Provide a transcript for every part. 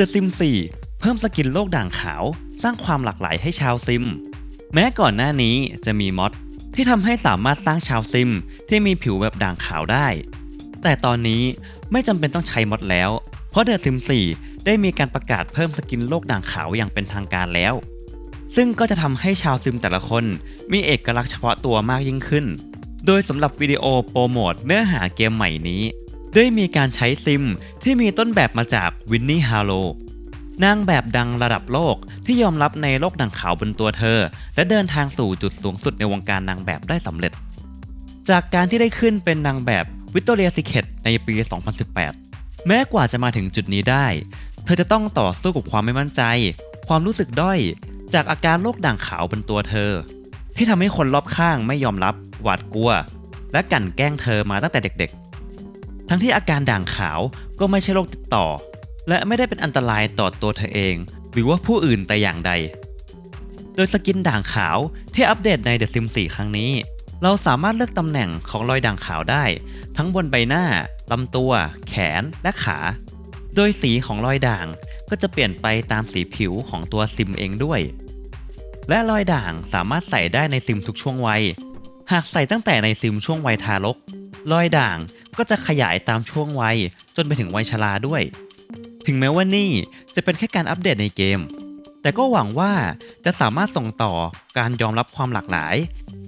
The Sims 4 เพิ่มสกินโลกด่างขาว สร้างความหลากหลายให้ชาวซิม แม้ก่อนหน้านี้จะมีมอดที่ทำให้สามารถสร้างชาวซิมที่มีผิวแบบด่างขาวได้ แต่ตอนนี้ไม่จำเป็นต้องใช้มอดแล้ว เพราะ The Sims 4 ได้มีการประกาศเพิ่มสกินโลกด่างขาวอย่างเป็นทางการแล้ว ซึ่งก็จะทำให้ชาวซิมแต่ละคนมีเอกลักษณ์เฉพาะตัวมากยิ่งขึ้น โดยสำหรับวิดีโอโปรโมทเนื้อหาเกมใหม่นี้ ได้มีการใช้ซิมที่มีต้นแบบมาจากวินนี่ฮาโลนางแบบดังระดับโลกที่ยอมรับในโลกดังขาวบนตัวเธอ และเดินทางสู่จุดสูงสุดในวงการนางแบบได้สำเร็จ จากการที่ได้ขึ้นเป็นนางแบบวิ c ตอเรียซิเคตในปี 2018 แม้กว่าจะมาถึงจุดนี้ได้ เธอจะต้องต่อสู้กับความไม่มั่นใจ ความรู้สึกด้อย จากอาการโรคด่างขาวบนตัวเธอ ที่ทำให้คนรอบข้างไม่ยอมรับ หวาดกลัว และกั่นแกล้งเธอมาตั้งแต่เด็กๆ ทั้งที่อาการด่างขาวก็ไม่ใช่โรคติดต่อ และไม่ได้เป็นอันตรายต่อตัวเธอเอง หรือว่าผู้อื่นแต่อย่างใด โดยสกินด่างขาวที่อัปเดตใน The Sims 4 ครั้งนี้ เราสามารถเลือกตำแหน่งของรอยด่างขาวได้ ทั้งบนใบหน้าลำตัว แขนและขา โดยสีของรอยด่างก็จะเปลี่ยนไปตามสีผิวของตัวซิมเองด้วย และรอยด่างสามารถใส่ได้ในซิมทุกช่วงวัย หากใส่ตั้งแต่ในซิมช่วงวัยทารก รอยด่างก็จะขยายตามช่วงวัยจนไปถึงวัยชราด้วย ถึงแม้ว่านี่จะเป็นแค่การอัปเดตในเกม แต่ก็หวังว่าจะสามารถส่งต่อการยอมรับความหลากหลาย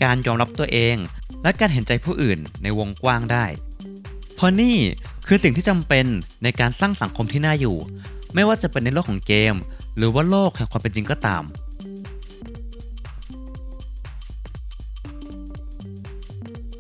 การยอมรับตัวเอง และการเห็นใจผู้อื่นในวงกว้างได้ เพราะนี่คือสิ่งที่จำเป็นในการสร้างสังคมที่น่าอยู่ ไม่ว่าจะเป็นในโลกของเกม หรือว่าโลกแห่งความเป็นจริงก็ตาม